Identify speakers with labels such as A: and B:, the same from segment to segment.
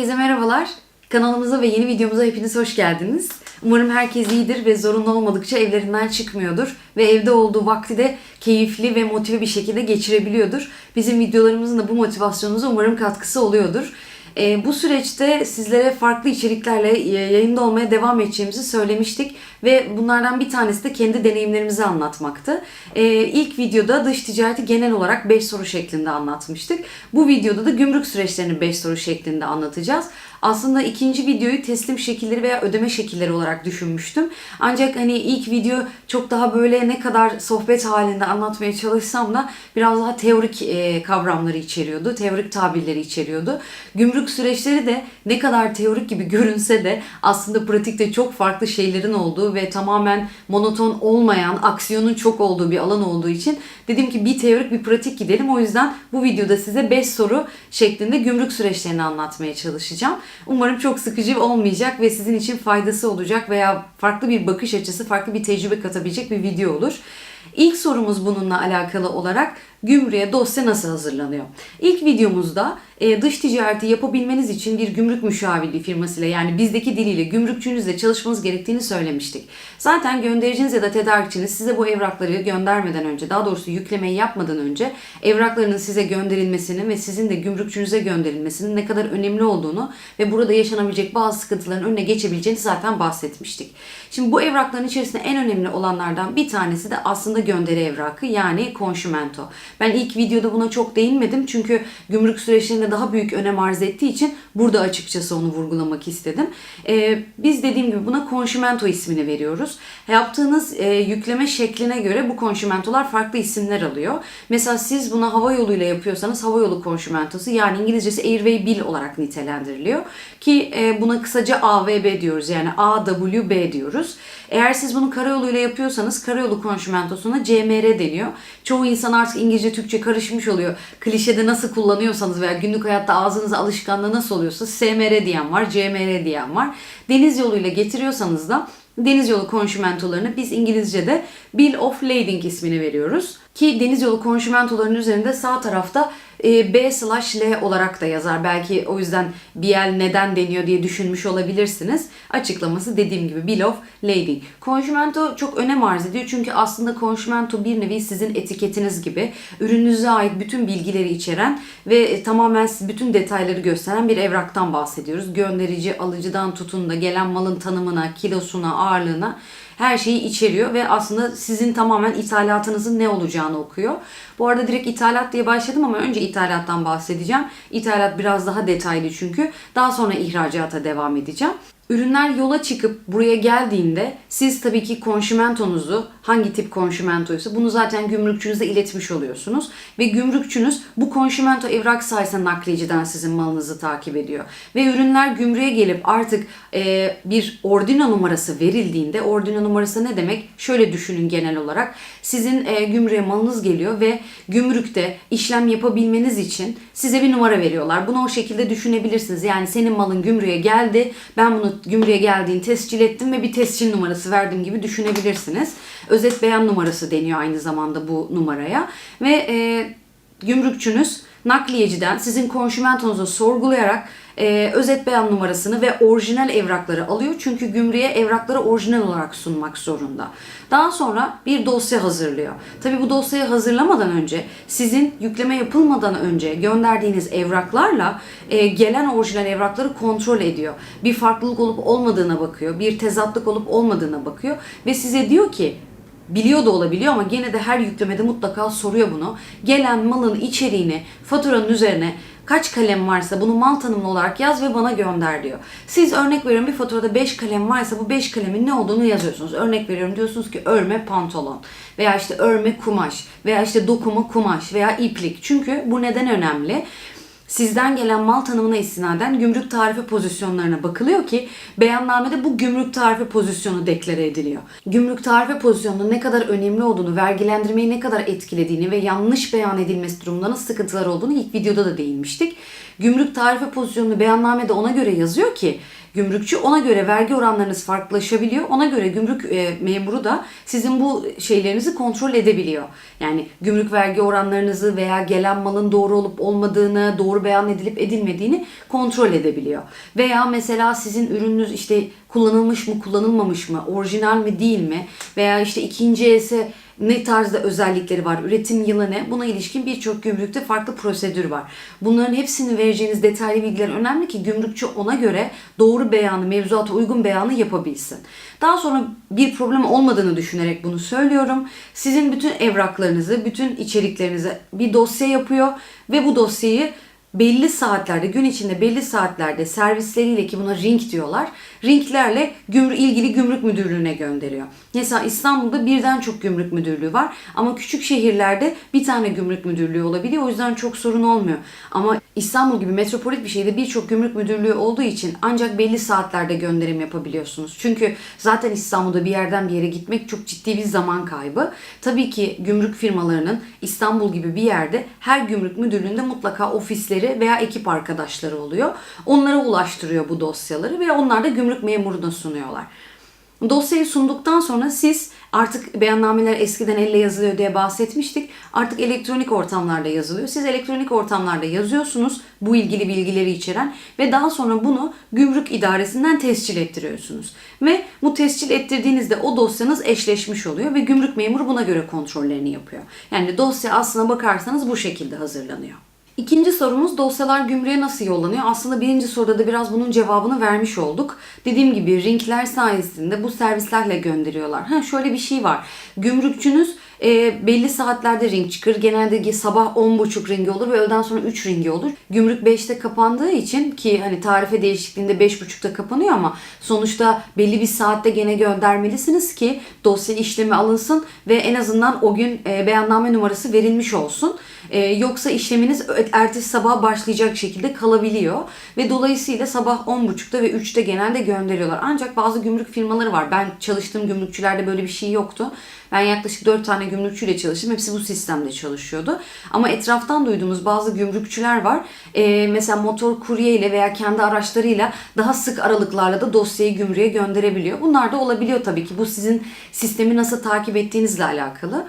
A: Herkese merhabalar. Kanalımıza ve yeni videomuza hepiniz hoş geldiniz. Umarım herkes iyidir ve zorunlu olmadıkça evlerinden çıkmıyordur. Ve evde olduğu vakti de keyifli ve motive bir şekilde geçirebiliyordur. Bizim videolarımızın da bu motivasyonunuza umarım katkısı oluyordur. Ee, bu süreçte sizlere farklı içeriklerle e, yayında olmaya devam edeceğimizi söylemiştik ve bunlardan bir tanesi de kendi deneyimlerimizi anlatmaktı. Ee, ilk videoda dış ticareti genel olarak 5 soru şeklinde anlatmıştık. Bu videoda da gümrük süreçlerini 5 soru şeklinde anlatacağız. Aslında ikinci videoyu teslim şekilleri veya ödeme şekilleri olarak düşünmüştüm. Ancak hani ilk video çok daha böyle ne kadar sohbet halinde anlatmaya çalışsam da biraz daha teorik e, kavramları içeriyordu. Teorik tabirleri içeriyordu. Gümrük süreçleri de ne kadar teorik gibi görünse de aslında pratikte çok farklı şeylerin olduğu ve tamamen monoton olmayan, aksiyonun çok olduğu bir alan olduğu için dedim ki bir teorik bir pratik gidelim. O yüzden bu videoda size 5 soru şeklinde gümrük süreçlerini anlatmaya çalışacağım. Umarım çok sıkıcı olmayacak ve sizin için faydası olacak veya farklı bir bakış açısı, farklı bir tecrübe katabilecek bir video olur. İlk sorumuz bununla alakalı olarak gümrüğe dosya nasıl hazırlanıyor? İlk videomuzda e, dış ticareti yapabilmeniz için bir gümrük müşavirliği firmasıyla yani bizdeki diliyle gümrükçünüzle çalışmanız gerektiğini söylemiştik. Zaten göndericiniz ya da tedarikçiniz size bu evrakları göndermeden önce daha doğrusu yüklemeyi yapmadan önce evraklarının size gönderilmesinin ve sizin de gümrükçünüze gönderilmesinin ne kadar önemli olduğunu ve burada yaşanabilecek bazı sıkıntıların önüne geçebileceğini zaten bahsetmiştik. Şimdi bu evrakların içerisinde en önemli olanlardan bir tanesi de aslında gönderi evrakı yani konşimento. Ben ilk videoda buna çok değinmedim çünkü gümrük süreçlerinde daha büyük önem arz ettiği için burada açıkçası onu vurgulamak istedim. Ee, biz dediğim gibi buna konşimento ismini veriyoruz. Yaptığınız e, yükleme şekline göre bu konşimentolar farklı isimler alıyor. Mesela siz buna hava yoluyla yapıyorsanız hava yolu konşimentosu yani İngilizcesi Airway Bill olarak nitelendiriliyor. Ki e, buna kısaca AVB diyoruz yani AWB diyoruz. Eğer siz bunu karayoluyla yapıyorsanız karayolu konşimentosuna CMR deniyor. Çoğu insan artık İngilizce Türkçe karışmış oluyor. Klişede nasıl kullanıyorsanız veya günlük hayatta ağzınıza alışkanlığı nasıl oluyorsa SMR diyen var, CMR diyen var. Deniz yoluyla getiriyorsanız da deniz yolu konşimentolarını biz İngilizce'de Bill of Lading ismini veriyoruz. Ki deniz yolu konşimentolarının üzerinde sağ tarafta e, B slash L olarak da yazar. Belki o yüzden BL neden deniyor diye düşünmüş olabilirsiniz. Açıklaması dediğim gibi Bill of Lading. Konşimento çok önem arz ediyor çünkü aslında konşimento bir nevi sizin etiketiniz gibi. Ürününüze ait bütün bilgileri içeren ve e, tamamen bütün detayları gösteren bir evraktan bahsediyoruz. Gönderici, alıcıdan tutun da gelen malın tanımına, kilosuna, ağırlığına her şeyi içeriyor ve aslında sizin tamamen ithalatınızın ne olacağını okuyor. Bu arada direkt ithalat diye başladım ama önce ithalattan bahsedeceğim. İthalat biraz daha detaylı çünkü. Daha sonra ihracata devam edeceğim. Ürünler yola çıkıp buraya geldiğinde siz tabii ki konşimentonuzu hangi tip konşimentoysa bunu zaten gümrükçünüze iletmiş oluyorsunuz. Ve gümrükçünüz bu konşimento evrak sayesinde nakliyeciden sizin malınızı takip ediyor. Ve ürünler gümrüğe gelip artık e, bir ordina numarası verildiğinde ordina numarası ne demek? Şöyle düşünün genel olarak. Sizin e, gümrüğe malınız geliyor ve gümrükte işlem yapabilmeniz için size bir numara veriyorlar. Bunu o şekilde düşünebilirsiniz. Yani senin malın gümrüğe geldi. Ben bunu gümrüğe geldiğini tescil ettim ve bir tescil numarası verdim gibi düşünebilirsiniz. Özet beyan numarası deniyor aynı zamanda bu numaraya. Ve e, gümrükçünüz nakliyeciden sizin konşimentonuzu sorgulayarak e, özet beyan numarasını ve orijinal evrakları alıyor. Çünkü gümrüğe evrakları orijinal olarak sunmak zorunda. Daha sonra bir dosya hazırlıyor. Tabi bu dosyayı hazırlamadan önce sizin yükleme yapılmadan önce gönderdiğiniz evraklarla e, gelen orijinal evrakları kontrol ediyor. Bir farklılık olup olmadığına bakıyor. Bir tezatlık olup olmadığına bakıyor. Ve size diyor ki biliyor da olabiliyor ama gene de her yüklemede mutlaka soruyor bunu. Gelen malın içeriğini faturanın üzerine kaç kalem varsa bunu mal tanımlı olarak yaz ve bana gönder diyor. Siz örnek veriyorum bir faturada 5 kalem varsa bu 5 kalemin ne olduğunu yazıyorsunuz. Örnek veriyorum diyorsunuz ki örme pantolon veya işte örme kumaş veya işte dokuma kumaş veya iplik. Çünkü bu neden önemli? Sizden gelen mal tanımına istinaden gümrük tarifi pozisyonlarına bakılıyor ki beyannamede bu gümrük tarifi pozisyonu deklare ediliyor. Gümrük tarifi pozisyonunun ne kadar önemli olduğunu, vergilendirmeyi ne kadar etkilediğini ve yanlış beyan edilmesi durumunda sıkıntılar olduğunu ilk videoda da değinmiştik. Gümrük tarife pozisyonunu beyannamede ona göre yazıyor ki Gümrükçü ona göre vergi oranlarınız farklılaşabiliyor. Ona göre gümrük e, memuru da sizin bu şeylerinizi kontrol edebiliyor. Yani gümrük vergi oranlarınızı veya gelen malın doğru olup olmadığını, doğru beyan edilip edilmediğini kontrol edebiliyor. Veya mesela sizin ürününüz işte kullanılmış mı, kullanılmamış mı, orijinal mi değil mi veya işte ikinci else ne tarzda özellikleri var, üretim yılı ne? Buna ilişkin birçok gümrükte farklı prosedür var. Bunların hepsini vereceğiniz detaylı bilgiler önemli ki gümrükçü ona göre doğru beyanı, mevzuata uygun beyanı yapabilsin. Daha sonra bir problem olmadığını düşünerek bunu söylüyorum. Sizin bütün evraklarınızı, bütün içeriklerinizi bir dosya yapıyor ve bu dosyayı belli saatlerde, gün içinde belli saatlerde servisleriyle ki buna ring diyorlar. Ringlerle gümrük, ilgili gümrük müdürlüğüne gönderiyor. Mesela İstanbul'da birden çok gümrük müdürlüğü var ama küçük şehirlerde bir tane gümrük müdürlüğü olabiliyor. O yüzden çok sorun olmuyor. Ama İstanbul gibi metropolit bir şehirde birçok gümrük müdürlüğü olduğu için ancak belli saatlerde gönderim yapabiliyorsunuz. Çünkü zaten İstanbul'da bir yerden bir yere gitmek çok ciddi bir zaman kaybı. Tabii ki gümrük firmalarının İstanbul gibi bir yerde her gümrük müdürlüğünde mutlaka ofisleri veya ekip arkadaşları oluyor. Onlara ulaştırıyor bu dosyaları ve onlar da gümrük memuruna sunuyorlar. Dosyayı sunduktan sonra siz artık beyannameler eskiden elle yazılıyor diye bahsetmiştik. Artık elektronik ortamlarda yazılıyor. Siz elektronik ortamlarda yazıyorsunuz bu ilgili bilgileri içeren ve daha sonra bunu gümrük idaresinden tescil ettiriyorsunuz. Ve bu tescil ettirdiğinizde o dosyanız eşleşmiş oluyor ve gümrük memuru buna göre kontrollerini yapıyor. Yani dosya aslına bakarsanız bu şekilde hazırlanıyor. İkinci sorumuz dosyalar gümrüğe nasıl yollanıyor? Aslında birinci soruda da biraz bunun cevabını vermiş olduk. Dediğim gibi ringler sayesinde bu servislerle gönderiyorlar. Ha şöyle bir şey var. Gümrükçünüz e, belli saatlerde ring çıkar. Genelde sabah 10.30 ringi olur ve öğleden sonra 3 ringi olur. Gümrük 5'te kapandığı için ki hani tarife değişikliğinde 5.30'da kapanıyor ama sonuçta belli bir saatte gene göndermelisiniz ki dosya işlemi alınsın ve en azından o gün e, beyanname numarası verilmiş olsun. E, yoksa işleminiz ertesi sabah başlayacak şekilde kalabiliyor ve dolayısıyla sabah 10.30'da ve 3'te genelde gönderiyorlar. Ancak bazı gümrük firmaları var. Ben çalıştığım gümrükçülerde böyle bir şey yoktu. Ben yaklaşık 4 tane gümrükçüyle çalıştım. Hepsi bu sistemde çalışıyordu. Ama etraftan duyduğumuz bazı gümrükçüler var. Ee, mesela motor kurye ile veya kendi araçlarıyla daha sık aralıklarla da dosyayı gümrüğe gönderebiliyor. Bunlar da olabiliyor tabii ki. Bu sizin sistemi nasıl takip ettiğinizle alakalı.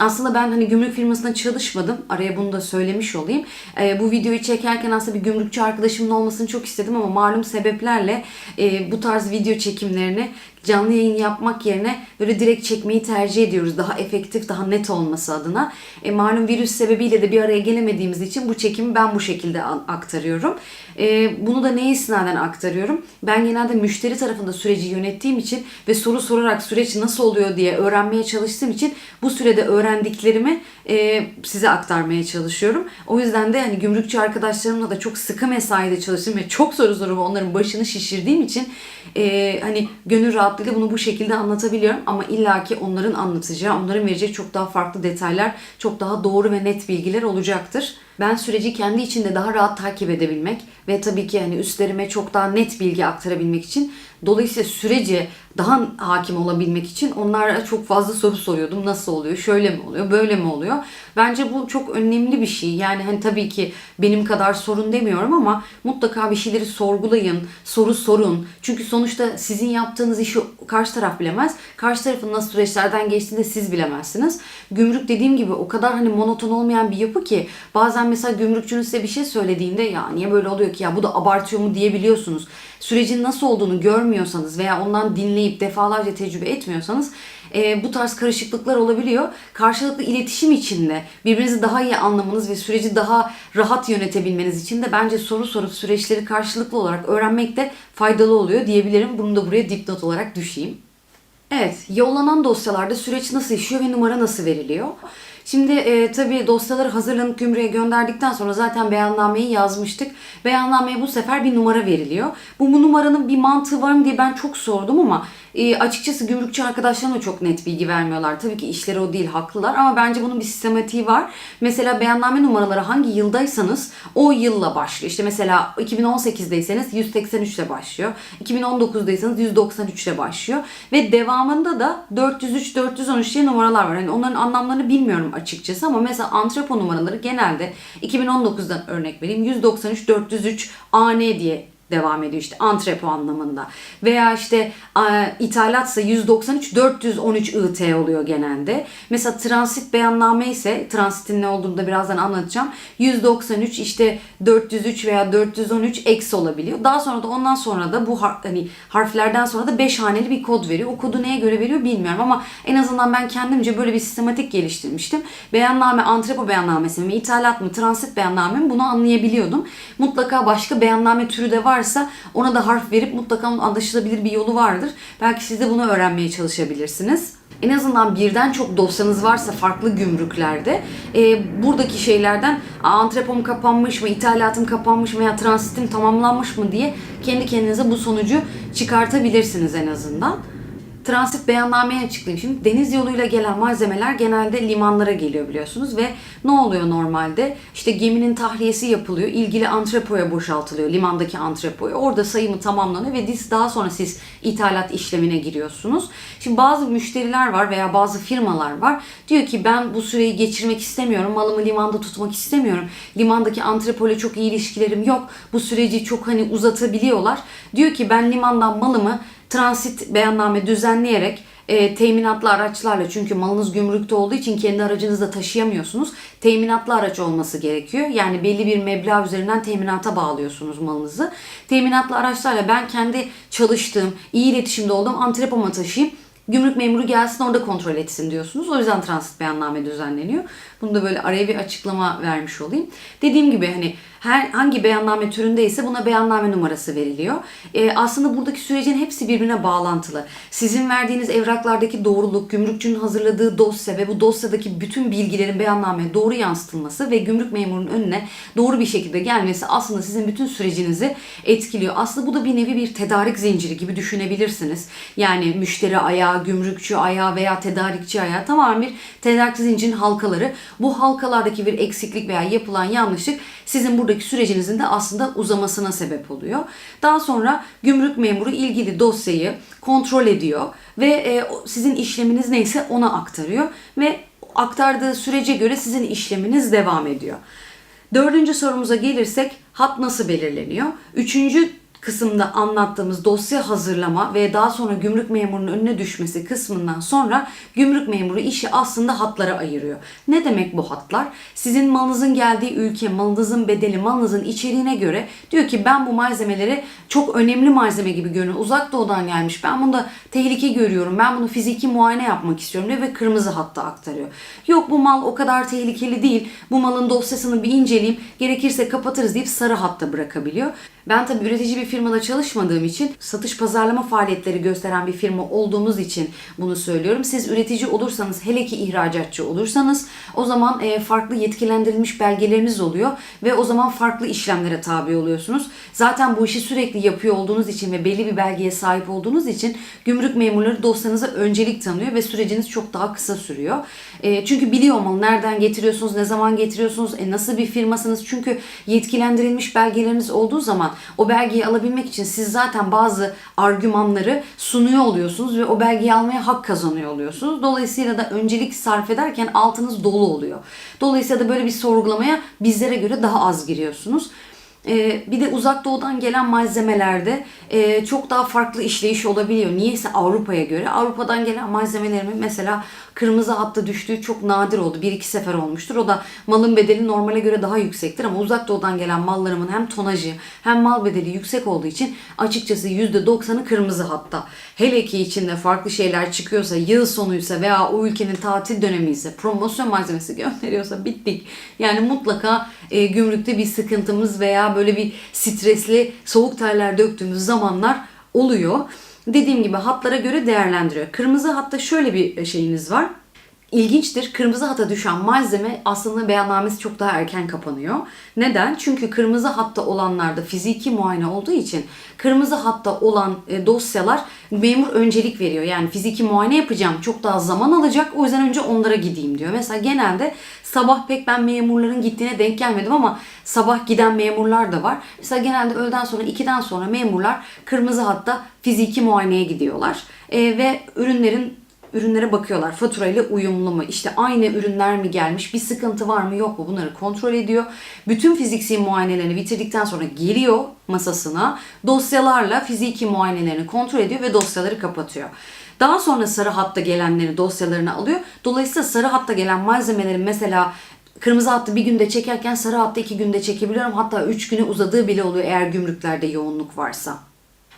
A: Aslında ben hani gümrük firmasında çalışmadım. Araya bunu da söylemiş olayım. E, bu videoyu çekerken aslında bir gümrükçü arkadaşımın olmasını çok istedim ama malum sebeplerle e, bu tarz video çekimlerini canlı yayın yapmak yerine böyle direkt çekmeyi tercih ediyoruz. Daha efektif, daha net olması adına. E, malum virüs sebebiyle de bir araya gelemediğimiz için bu çekimi ben bu şekilde aktarıyorum. E, bunu da neye istinaden aktarıyorum? Ben genelde müşteri tarafında süreci yönettiğim için ve soru sorarak süreç nasıl oluyor diye öğrenmeye çalıştığım için bu sürede öğrendiklerimi e, size aktarmaya çalışıyorum. O yüzden de hani gümrükçü arkadaşlarımla da çok sıkı mesaide çalıştım ve çok soru sorup onların başını şişirdiğim için e, hani gönül rahatlığıyla bunu bu şekilde anlatabiliyorum ama illaki onların anlatacağı, onların vereceği çok daha farklı detaylar, çok daha doğru ve net bilgiler olacaktır. Ben süreci kendi içinde daha rahat takip edebilmek ve tabii ki hani üstlerime çok daha net bilgi aktarabilmek için dolayısıyla süreci daha hakim olabilmek için onlara çok fazla soru soruyordum. Nasıl oluyor? Şöyle mi oluyor? Böyle mi oluyor? Bence bu çok önemli bir şey. Yani hani tabii ki benim kadar sorun demiyorum ama mutlaka bir şeyleri sorgulayın, soru sorun. Çünkü sonuçta sizin yaptığınız işi karşı taraf bilemez. Karşı tarafın nasıl süreçlerden geçtiğini de siz bilemezsiniz. Gümrük dediğim gibi o kadar hani monoton olmayan bir yapı ki bazen mesela gümrükçünün size bir şey söylediğinde ya niye böyle oluyor ki ya bu da abartıyor mu diyebiliyorsunuz. Sürecin nasıl olduğunu görmüyorsanız veya ondan dinleyip defalarca tecrübe etmiyorsanız e, bu tarz karışıklıklar olabiliyor. Karşılıklı iletişim içinde birbirinizi daha iyi anlamanız ve süreci daha rahat yönetebilmeniz için de bence soru sorup süreçleri karşılıklı olarak öğrenmek de faydalı oluyor diyebilirim. Bunu da buraya dipnot olarak düşeyim. Evet, yollanan dosyalarda süreç nasıl işliyor ve numara nasıl veriliyor? Şimdi e, tabii dosyaları hazırlanıp gümrüğe gönderdikten sonra zaten beyannameyi yazmıştık. Beyannameye bu sefer bir numara veriliyor. Bu, bu numaranın bir mantığı var mı diye ben çok sordum ama e, açıkçası gümrükçü arkadaşlarım da çok net bilgi vermiyorlar. Tabii ki işleri o değil haklılar ama bence bunun bir sistematiği var. Mesela beyanname numaraları hangi yıldaysanız o yılla başlıyor. İşte mesela 2018'deyseniz 183 ile başlıyor. 2019'daysanız 193 ile başlıyor. Ve devamında da 403, 413 diye numaralar var. Yani onların anlamlarını bilmiyorum açıkçası ama mesela antrepo numaraları genelde 2019'dan örnek vereyim 193 403 AN diye devam ediyor işte antrepo anlamında. Veya işte ithalatsa 193 413 IT oluyor genelde. Mesela transit beyanname ise transitin ne olduğunu da birazdan anlatacağım. 193 işte 403 veya 413 X olabiliyor. Daha sonra da ondan sonra da bu har- hani harflerden sonra da 5 haneli bir kod veriyor. O kodu neye göre veriyor bilmiyorum ama en azından ben kendimce böyle bir sistematik geliştirmiştim. Beyanname antrepo beyannamesi mi, ithalat mı, transit beyanname mi bunu anlayabiliyordum. Mutlaka başka beyanname türü de varsa ona da harf verip mutlaka anlaşılabilir bir yolu vardır. Belki siz de bunu öğrenmeye çalışabilirsiniz. En azından birden çok dosyanız varsa farklı gümrüklerde e, buradaki şeylerden "Aa, antrepom kapanmış mı, ithalatım kapanmış mı veya transitim tamamlanmış mı diye kendi kendinize bu sonucu çıkartabilirsiniz en azından. Transit beyannameyi açıklayayım. Şimdi deniz yoluyla gelen malzemeler genelde limanlara geliyor biliyorsunuz ve ne oluyor normalde? İşte geminin tahliyesi yapılıyor. ilgili antrepoya boşaltılıyor. Limandaki antrepoya. Orada sayımı tamamlanıyor ve daha sonra siz ithalat işlemine giriyorsunuz. Şimdi bazı müşteriler var veya bazı firmalar var. Diyor ki ben bu süreyi geçirmek istemiyorum. Malımı limanda tutmak istemiyorum. Limandaki antrepoyla çok iyi ilişkilerim yok. Bu süreci çok hani uzatabiliyorlar. Diyor ki ben limandan malımı transit beyanname düzenleyerek e, teminatlı araçlarla çünkü malınız gümrükte olduğu için kendi aracınızda taşıyamıyorsunuz. Teminatlı araç olması gerekiyor. Yani belli bir meblağ üzerinden teminata bağlıyorsunuz malınızı. Teminatlı araçlarla ben kendi çalıştığım, iyi iletişimde olduğum antrepoma taşıyayım. Gümrük memuru gelsin orada kontrol etsin diyorsunuz. O yüzden transit beyanname düzenleniyor. Bunu da böyle araya bir açıklama vermiş olayım. Dediğim gibi hani her hangi beyanname türündeyse buna beyanname numarası veriliyor. Ee, aslında buradaki sürecin hepsi birbirine bağlantılı. Sizin verdiğiniz evraklardaki doğruluk, gümrükçünün hazırladığı dosya ve bu dosyadaki bütün bilgilerin beyannameye doğru yansıtılması ve gümrük memurunun önüne doğru bir şekilde gelmesi aslında sizin bütün sürecinizi etkiliyor. Aslında bu da bir nevi bir tedarik zinciri gibi düşünebilirsiniz. Yani müşteri ayağı, gümrükçü ayağı veya tedarikçi ayağı tamamen bir tedarik zincirinin halkaları. Bu halkalardaki bir eksiklik veya yapılan yanlışlık sizin buradaki sürecinizin de aslında uzamasına sebep oluyor. Daha sonra gümrük memuru ilgili dosyayı kontrol ediyor ve e, sizin işleminiz neyse ona aktarıyor ve aktardığı sürece göre sizin işleminiz devam ediyor. Dördüncü sorumuza gelirsek hat nasıl belirleniyor? Üçüncü kısımda anlattığımız dosya hazırlama ve daha sonra gümrük memurunun önüne düşmesi kısmından sonra gümrük memuru işi aslında hatlara ayırıyor. Ne demek bu hatlar? Sizin malınızın geldiği ülke, malınızın bedeli, malınızın içeriğine göre diyor ki ben bu malzemeleri çok önemli malzeme gibi görünüyor. Uzak doğudan gelmiş. Ben bunda tehlike görüyorum. Ben bunu fiziki muayene yapmak istiyorum diyor ve kırmızı hatta aktarıyor. Yok bu mal o kadar tehlikeli değil. Bu malın dosyasını bir inceleyeyim. Gerekirse kapatırız deyip sarı hatta bırakabiliyor. Ben tabii üretici bir firmada çalışmadığım için satış pazarlama faaliyetleri gösteren bir firma olduğumuz için bunu söylüyorum. Siz üretici olursanız hele ki ihracatçı olursanız o zaman e, farklı yetkilendirilmiş belgeleriniz oluyor ve o zaman farklı işlemlere tabi oluyorsunuz. Zaten bu işi sürekli yapıyor olduğunuz için ve belli bir belgeye sahip olduğunuz için gümrük memurları dosyanıza öncelik tanıyor ve süreciniz çok daha kısa sürüyor. E, çünkü biliyor malı nereden getiriyorsunuz, ne zaman getiriyorsunuz, e, nasıl bir firmasınız. Çünkü yetkilendirilmiş belgeleriniz olduğu zaman o belgeyi alabilmek için siz zaten bazı argümanları sunuyor oluyorsunuz ve o belgeyi almaya hak kazanıyor oluyorsunuz. Dolayısıyla da öncelik sarf ederken altınız dolu oluyor. Dolayısıyla da böyle bir sorgulamaya bizlere göre daha az giriyorsunuz. Ee, bir de uzak doğudan gelen malzemelerde e, çok daha farklı işleyiş olabiliyor. Niyeyse Avrupa'ya göre. Avrupa'dan gelen malzemelerimin mesela kırmızı hatta düştüğü çok nadir oldu. Bir iki sefer olmuştur. O da malın bedeli normale göre daha yüksektir. Ama uzak doğudan gelen mallarımın hem tonajı hem mal bedeli yüksek olduğu için açıkçası %90'ı kırmızı hatta. Hele ki içinde farklı şeyler çıkıyorsa, yıl sonuysa veya o ülkenin tatil dönemi ise, promosyon malzemesi gönderiyorsa bittik. Yani mutlaka e, gümrükte bir sıkıntımız veya böyle bir stresli soğuk terler döktüğümüz zamanlar oluyor. Dediğim gibi hatlara göre değerlendiriyor. Kırmızı hatta şöyle bir şeyiniz var. İlginçtir. Kırmızı hata düşen malzeme aslında beyannamesi çok daha erken kapanıyor. Neden? Çünkü kırmızı hatta olanlarda fiziki muayene olduğu için kırmızı hatta olan e, dosyalar memur öncelik veriyor. Yani fiziki muayene yapacağım çok daha zaman alacak o yüzden önce onlara gideyim diyor. Mesela genelde sabah pek ben memurların gittiğine denk gelmedim ama sabah giden memurlar da var. Mesela genelde öğleden sonra 2'den sonra memurlar kırmızı hatta fiziki muayeneye gidiyorlar. E, ve ürünlerin ürünlere bakıyorlar. Faturayla uyumlu mu? İşte aynı ürünler mi gelmiş? Bir sıkıntı var mı yok mu? Bunları kontrol ediyor. Bütün fiziksi muayenelerini bitirdikten sonra geliyor masasına. Dosyalarla fiziki muayenelerini kontrol ediyor ve dosyaları kapatıyor. Daha sonra sarı hatta gelenleri dosyalarını alıyor. Dolayısıyla sarı hatta gelen malzemelerin mesela Kırmızı hattı bir günde çekerken sarı hattı iki günde çekebiliyorum. Hatta üç güne uzadığı bile oluyor eğer gümrüklerde yoğunluk varsa.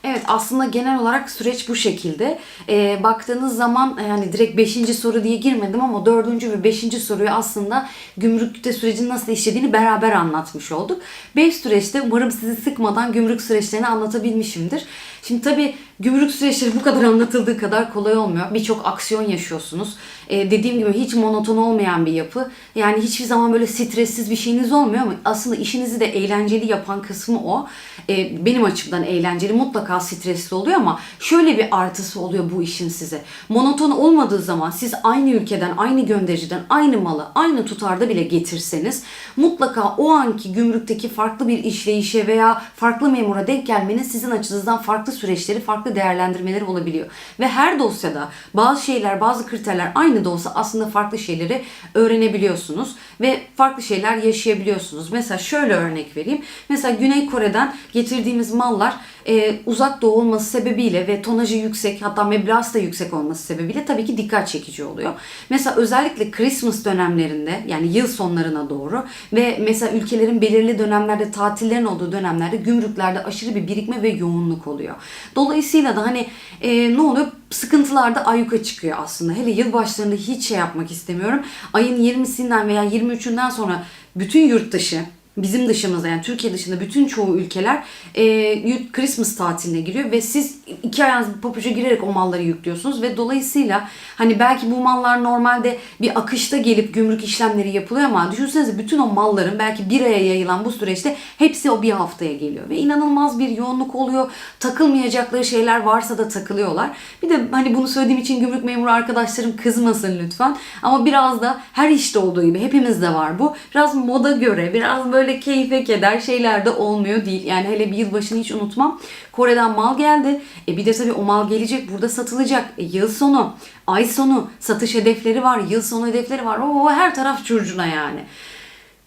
A: Evet aslında genel olarak süreç bu şekilde. Ee, baktığınız zaman yani direkt 5. soru diye girmedim ama 4. ve 5. soruyu aslında gümrükte sürecin nasıl işlediğini beraber anlatmış olduk. 5 süreçte umarım sizi sıkmadan gümrük süreçlerini anlatabilmişimdir. Şimdi tabii gümrük süreçleri bu kadar anlatıldığı kadar kolay olmuyor. Birçok aksiyon yaşıyorsunuz. Ee, dediğim gibi hiç monoton olmayan bir yapı. Yani hiçbir zaman böyle stressiz bir şeyiniz olmuyor ama aslında işinizi de eğlenceli yapan kısmı o. Ee, benim açımdan eğlenceli. Mutlaka stresli oluyor ama şöyle bir artısı oluyor bu işin size. Monoton olmadığı zaman siz aynı ülkeden, aynı göndericiden, aynı malı, aynı tutarda bile getirseniz mutlaka o anki gümrükteki farklı bir işleyişe veya farklı memura denk gelmenin sizin açınızdan farklı süreçleri, farklı değerlendirmeleri olabiliyor. Ve her dosyada bazı şeyler, bazı kriterler aynı da olsa aslında farklı şeyleri öğrenebiliyorsunuz ve farklı şeyler yaşayabiliyorsunuz. Mesela şöyle örnek vereyim. Mesela Güney Kore'den getirdiğimiz mallar e, uzak doğu olması sebebiyle ve tonajı yüksek hatta meblağısı da yüksek olması sebebiyle tabii ki dikkat çekici oluyor. Mesela özellikle Christmas dönemlerinde yani yıl sonlarına doğru ve mesela ülkelerin belirli dönemlerde tatillerin olduğu dönemlerde gümrüklerde aşırı bir birikme ve yoğunluk oluyor. Dolayısıyla da hani e, ne oluyor? Sıkıntılarda ayyuka çıkıyor aslında. Hele yıl başlarında hiç şey yapmak istemiyorum. Ayın 20'sinden veya 23'ünden sonra bütün yurt dışı bizim dışımızda yani Türkiye dışında bütün çoğu ülkeler e, Christmas tatiline giriyor ve siz iki ayağınız papuca girerek o malları yüklüyorsunuz ve dolayısıyla hani belki bu mallar normalde bir akışta gelip gümrük işlemleri yapılıyor ama düşünsenize bütün o malların belki bir aya yayılan bu süreçte hepsi o bir haftaya geliyor ve inanılmaz bir yoğunluk oluyor. Takılmayacakları şeyler varsa da takılıyorlar. Bir de hani bunu söylediğim için gümrük memuru arkadaşlarım kızmasın lütfen ama biraz da her işte olduğu gibi hepimizde var bu. Biraz moda göre biraz böyle böyle keyfe keder şeyler de olmuyor değil. Yani hele bir yılbaşını hiç unutmam. Kore'den mal geldi. E bir de tabii o mal gelecek burada satılacak. E yıl sonu, ay sonu satış hedefleri var, yıl sonu hedefleri var. O her taraf curcuna yani.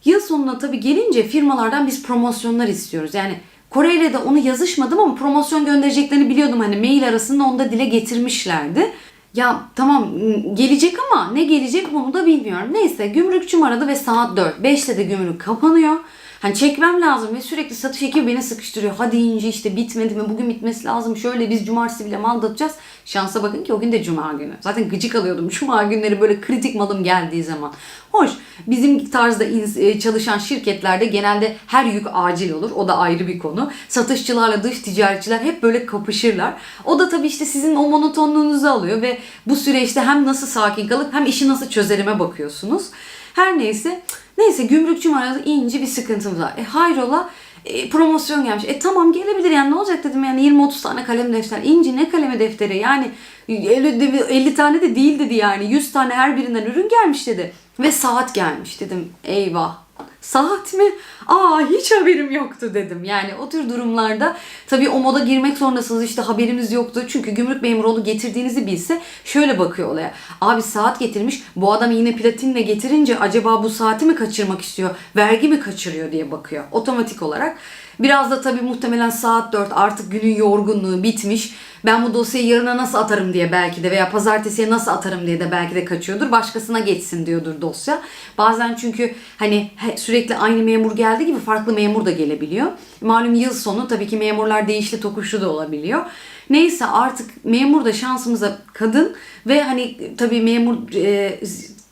A: Yıl sonuna tabii gelince firmalardan biz promosyonlar istiyoruz. Yani Kore ile de onu yazışmadım ama promosyon göndereceklerini biliyordum. Hani mail arasında onu da dile getirmişlerdi. Ya tamam gelecek ama ne gelecek bunu da bilmiyorum. Neyse gümrükçüm aradı ve saat 4. 5'te de gümrük kapanıyor. Hani çekmem lazım ve sürekli satış ekibi beni sıkıştırıyor. Hadi ince işte bitmedi mi bugün bitmesi lazım. Şöyle biz cumartesi bile mal dağıtacağız. Şansa bakın ki o gün de cuma günü. Zaten gıcık alıyordum cuma günleri böyle kritik malım geldiği zaman. Hoş bizim tarzda e, çalışan şirketlerde genelde her yük acil olur. O da ayrı bir konu. Satışçılarla dış ticaretçiler hep böyle kapışırlar. O da tabii işte sizin o monotonluğunuzu alıyor ve bu süreçte hem nasıl sakin kalıp hem işi nasıl çözerime bakıyorsunuz. Her neyse Neyse gümrükçüm aradı ince bir sıkıntımız var. E hayrola e, promosyon gelmiş. E tamam gelebilir yani ne olacak dedim yani 20-30 tane kalem defter. İnci ne kalemi defteri yani 50, 50 tane de değil dedi yani 100 tane her birinden ürün gelmiş dedi. Ve saat gelmiş dedim eyvah Saat mi? Aa hiç haberim yoktu dedim. Yani o tür durumlarda tabii o moda girmek zorundasınız işte haberimiz yoktu. Çünkü gümrük memuru onu getirdiğinizi bilse şöyle bakıyor olaya. Abi saat getirmiş bu adam yine platinle getirince acaba bu saati mi kaçırmak istiyor? Vergi mi kaçırıyor diye bakıyor otomatik olarak. Biraz da tabii muhtemelen saat 4 artık günün yorgunluğu bitmiş. Ben bu dosyayı yarına nasıl atarım diye belki de veya pazartesiye nasıl atarım diye de belki de kaçıyordur. Başkasına geçsin diyordur dosya. Bazen çünkü hani sürekli aynı memur geldiği gibi farklı memur da gelebiliyor. Malum yıl sonu tabii ki memurlar değişli tokuşlu da olabiliyor. Neyse artık memur da şansımıza kadın ve hani tabii memur e,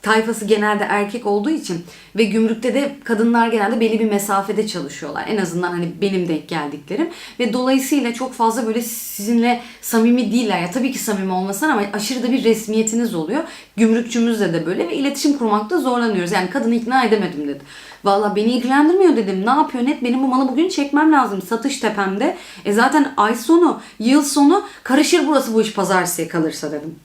A: tayfası genelde erkek olduğu için ve gümrükte de kadınlar genelde belli bir mesafede çalışıyorlar. En azından hani benim denk geldiklerim ve dolayısıyla çok fazla böyle sizinle samimi değiller. Ya tabii ki samimi olmasın ama aşırı da bir resmiyetiniz oluyor. Gümrükçümüzle de böyle ve iletişim kurmakta zorlanıyoruz. Yani kadını ikna edemedim dedi. Valla beni ilgilendirmiyor dedim. Ne yapıyor net? Benim bu malı bugün çekmem lazım. Satış tepemde. E zaten ay sonu, yıl sonu karışır burası bu iş pazartesiye kalırsa dedim.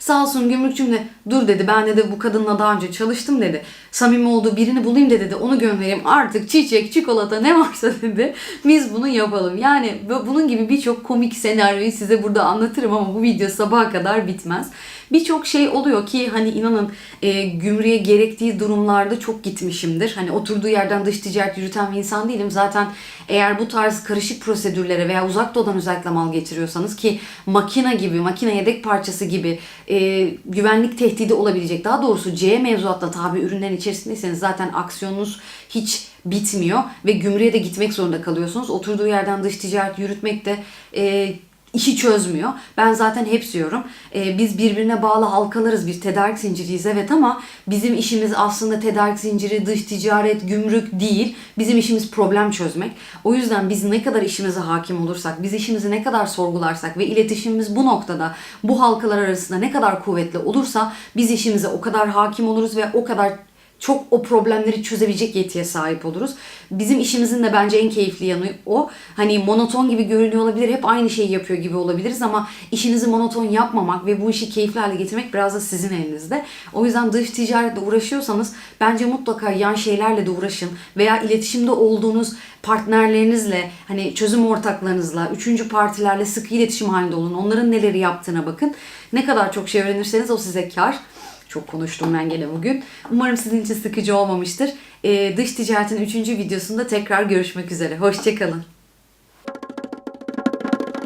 A: Sağ olsun gümrükçüm de dur dedi ben dedi bu kadınla daha önce çalıştım dedi. Samimi olduğu birini bulayım da dedi onu göndereyim artık çiçek çikolata ne varsa dedi. Biz bunu yapalım. Yani bu- bunun gibi birçok komik senaryoyu size burada anlatırım ama bu video sabaha kadar bitmez. Birçok şey oluyor ki hani inanın e, gümrüğe gerektiği durumlarda çok gitmişimdir. Hani oturduğu yerden dış ticaret yürüten bir insan değilim. Zaten eğer bu tarz karışık prosedürlere veya uzak doğudan özellikle mal getiriyorsanız ki makine gibi, makine yedek parçası gibi e, güvenlik tehdidi olabilecek. Daha doğrusu C mevzuatla tabi ürünlerin içerisindeyseniz zaten aksiyonunuz hiç bitmiyor ve gümrüğe de gitmek zorunda kalıyorsunuz. Oturduğu yerden dış ticaret yürütmek de e, işi çözmüyor. Ben zaten hep diyorum. e, biz birbirine bağlı halkalarız. Bir tedarik zinciriyiz evet ama bizim işimiz aslında tedarik zinciri, dış ticaret, gümrük değil. Bizim işimiz problem çözmek. O yüzden biz ne kadar işimize hakim olursak, biz işimizi ne kadar sorgularsak ve iletişimimiz bu noktada bu halkalar arasında ne kadar kuvvetli olursa biz işimize o kadar hakim oluruz ve o kadar çok o problemleri çözebilecek yetiye sahip oluruz. Bizim işimizin de bence en keyifli yanı o. Hani monoton gibi görünüyor olabilir, hep aynı şeyi yapıyor gibi olabiliriz ama işinizi monoton yapmamak ve bu işi keyifli hale getirmek biraz da sizin elinizde. O yüzden dış ticaretle uğraşıyorsanız bence mutlaka yan şeylerle de uğraşın veya iletişimde olduğunuz partnerlerinizle, hani çözüm ortaklarınızla, üçüncü partilerle sıkı iletişim halinde olun. Onların neleri yaptığına bakın. Ne kadar çok şey öğrenirseniz o size kar. Çok konuştum ben gene bugün. Umarım sizin için sıkıcı olmamıştır. Ee, dış ticaretin 3. videosunda tekrar görüşmek üzere. Hoşçakalın.